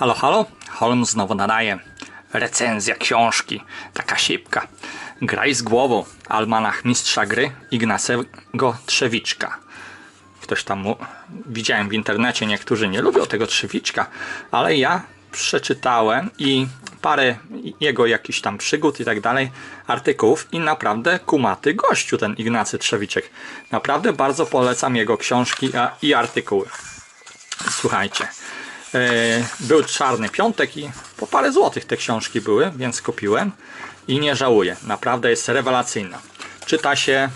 Halo, halo, Holmes znowu nadaje. Recenzja książki, taka szybka. Graj z głową, almanach mistrza gry Ignacego Trzewiczka. Ktoś tam mu, widziałem w internecie, niektórzy nie lubią tego Trzewiczka, ale ja przeczytałem i parę jego jakichś tam przygód i tak dalej, artykułów i naprawdę kumaty gościu ten Ignacy Trzewiczek. Naprawdę bardzo polecam jego książki i artykuły. Słuchajcie. E, Był czarny piątek i po parę złotych te książki były, więc kupiłem i nie żałuję. Naprawdę jest rewelacyjna. Czyta się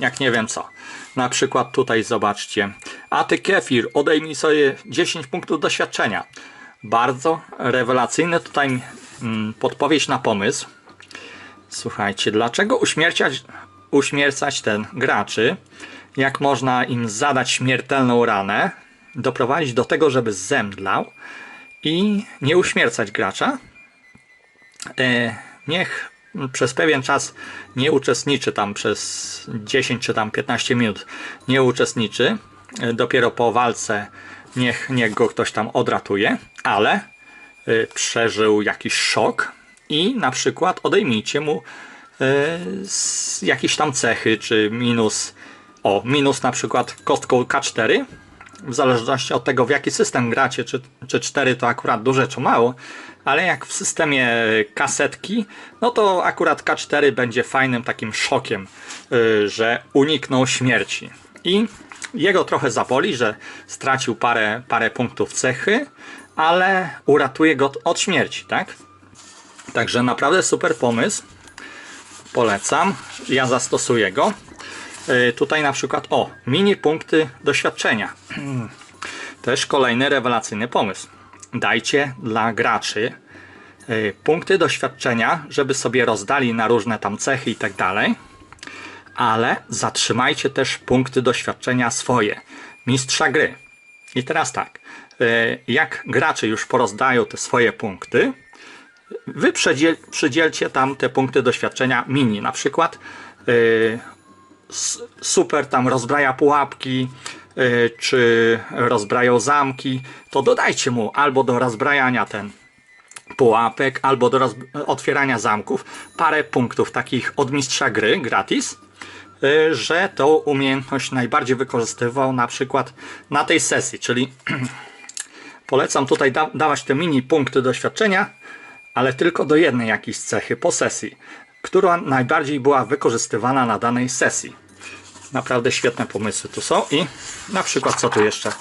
jak nie wiem co. Na przykład tutaj zobaczcie. A ty kefir, odejmij sobie 10 punktów doświadczenia. Bardzo rewelacyjny tutaj mm, podpowiedź na pomysł. Słuchajcie, dlaczego uśmiercać, uśmiercać ten graczy, jak można im zadać śmiertelną ranę, doprowadzić do tego, żeby zemdlał i nie uśmiercać gracza? E, niech przez pewien czas nie uczestniczy tam przez 10 czy tam 15 minut nie uczestniczy. E, Dopiero po walce niech, niech go ktoś tam odratuje, ale y, przeżył jakiś szok i na przykład odejmijcie mu jakieś tam cechy, czy minus, o, minus na przykład kostką K4, w zależności od tego w jaki system gracie, czy, czy 4 to akurat duże czy mało, ale jak w systemie kasetki, no to akurat K4 będzie fajnym takim szokiem, y, że uniknął śmierci. I jego trochę zaboli, że stracił parę, parę punktów cechy, ale uratuje go od śmierci, tak? Także naprawdę super pomysł. Polecam. Ja zastosuję go. Yy, Tutaj na przykład, o, mini punkty doświadczenia. Też kolejny rewelacyjny pomysł. Dajcie dla graczy yy, punkty doświadczenia, żeby sobie rozdali na różne tam cechy i tak dalej ale zatrzymajcie też punkty doświadczenia swoje, mistrza gry. I teraz tak, e, jak gracze już porozdają te swoje punkty, wy przydzielcie tam te punkty doświadczenia mini, na przykład e, super tam rozbraja pułapki, e, czy rozbrają zamki, to dodajcie mu albo do rozbrajania ten pułapek, albo do otwierania zamków. Parę punktów takich od mistrza gry gratis, y, że tą umiejętność najbardziej wykorzystywał na przykład na tej sesji, czyli polecam tutaj da- dawać te mini punkty doświadczenia, ale tylko do jednej jakiejś cechy po sesji, która najbardziej była wykorzystywana na danej sesji. Naprawdę świetne pomysły tu są i na przykład co tu jeszcze?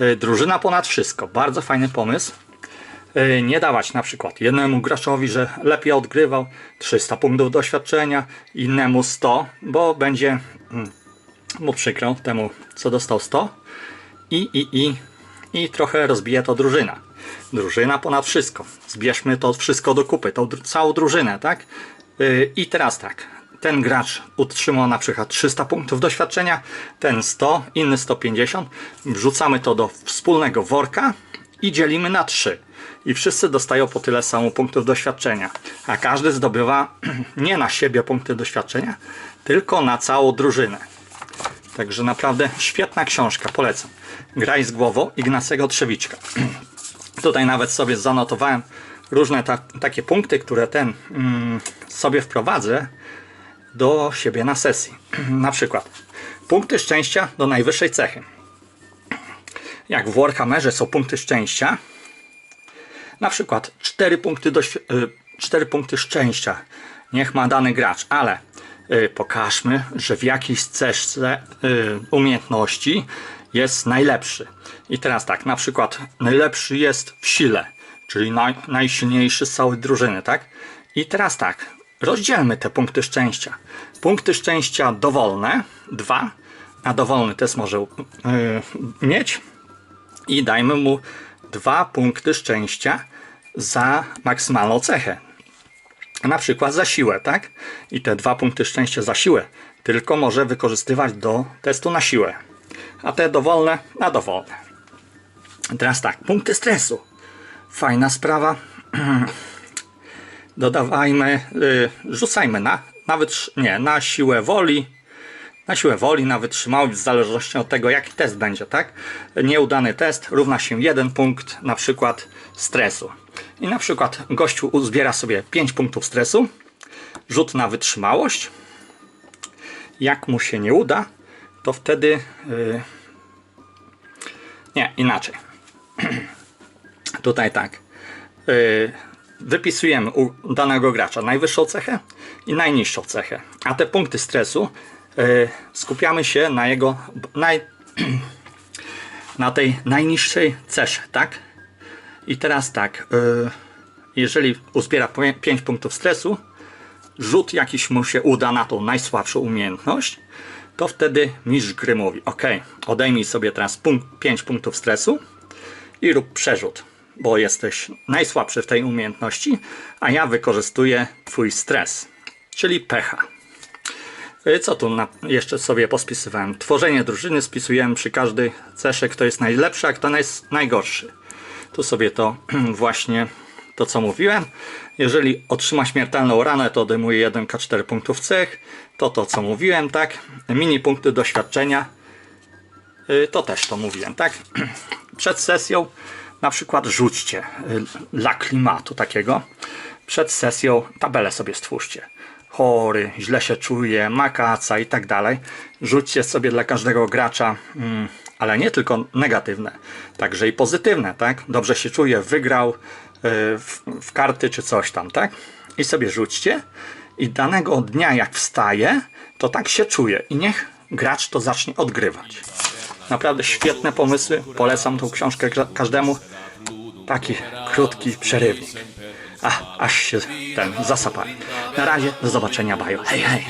Y, Drużyna ponad wszystko. Bardzo fajny pomysł. Y, Nie dawać na przykład jednemu graczowi, że lepiej odgrywał 300 punktów doświadczenia, innemu 100, bo będzie mm, mu przykro temu, co dostał 100 i, i, i, i trochę rozbije to drużyna. Drużyna ponad wszystko. Zbierzmy to wszystko do kupy, tą całą drużynę, tak? I teraz tak. Ten gracz utrzymał na przykład 300 punktów doświadczenia, ten 100, inny 150. Wrzucamy to do wspólnego worka i dzielimy na 3. I wszyscy dostają po tyle samo punktów doświadczenia. A każdy zdobywa nie na siebie punkty doświadczenia, tylko na całą drużynę. Także naprawdę świetna książka, polecam. Graj z głową Ignacego Trzewiczka. Tutaj nawet sobie zanotowałem różne ta, takie punkty, które ten mm, sobie wprowadzę do siebie na sesji. na przykład punkty szczęścia do najwyższej cechy. Jak w Warhammerze są punkty szczęścia, na przykład 4 punkty, y, 4 punkty szczęścia niech ma dany gracz, ale y, pokażmy, że w jakiejś ceszce y, umiejętności jest najlepszy. I teraz tak, na przykład najlepszy jest w sile, czyli naj, najsilniejszy z całej drużyny, tak? I teraz tak, rozdzielmy te punkty szczęścia. Punkty szczęścia dowolne, dwa, a dowolny też może y, mieć i dajmy mu dwa punkty szczęścia za maksymalną cechę. Na przykład za siłę, tak? I te dwa punkty szczęścia za siłę tylko może wykorzystywać do testu na siłę. A te dowolne na dowolne. Teraz tak, punkty stresu. Fajna sprawa. Dodawajmy, y, rzucajmy na, nawet nie, na siłę woli, na siłę woli, na wytrzymałość, w zależności od tego, jaki test będzie, tak? Nieudany test równa się jeden punkt, na przykład stresu. I na przykład gościu uzbiera sobie 5 punktów stresu, rzut na wytrzymałość. Jak mu się nie uda, to wtedy. Yy... Nie, inaczej. Tutaj tak. Yy, wypisujemy u danego gracza najwyższą cechę i najniższą cechę. A te punkty stresu yy, skupiamy się na jego naj, na tej najniższej cesze, tak? I teraz tak, yy, jeżeli uzbiera 5 punktów stresu, rzut jakiś mu się uda na tą najsłabszą umiejętność, to wtedy mistrz gry mówi, ok, odejmij sobie teraz punkt, 5 punktów stresu i rób przerzut, bo jesteś najsłabszy w tej umiejętności, a ja wykorzystuję twój stres, czyli pecha. Y, Co tu na, jeszcze sobie pospisywałem? Tworzenie drużyny spisujemy przy każdej cesze, kto jest najlepszy, a kto jest najgorszy. Tu sobie to właśnie to co mówiłem. Jeżeli otrzyma śmiertelną ranę, to odejmuje 1k4 punktów cech. To to co mówiłem, tak? Mini punkty doświadczenia. Y, To też to mówiłem, tak? Przed sesją na przykład rzućcie y, dla klimatu takiego. Przed sesją tabelę sobie stwórzcie. Chory, źle się czuje, makaca i tak dalej. Rzućcie sobie dla każdego gracza, mm, ale nie tylko negatywne, także i pozytywne, tak? Dobrze się czuje, wygrał y, w, w karty czy coś tam, tak? I sobie rzućcie i danego dnia jak wstaje, to tak się czuje i niech gracz to zacznie odgrywać. Naprawdę świetne pomysły, polecam tą książkę każdemu. Taki krótki przerywnik. A, aż się ten zasapałem. Na razie, do zobaczenia, baju. Hej, hej.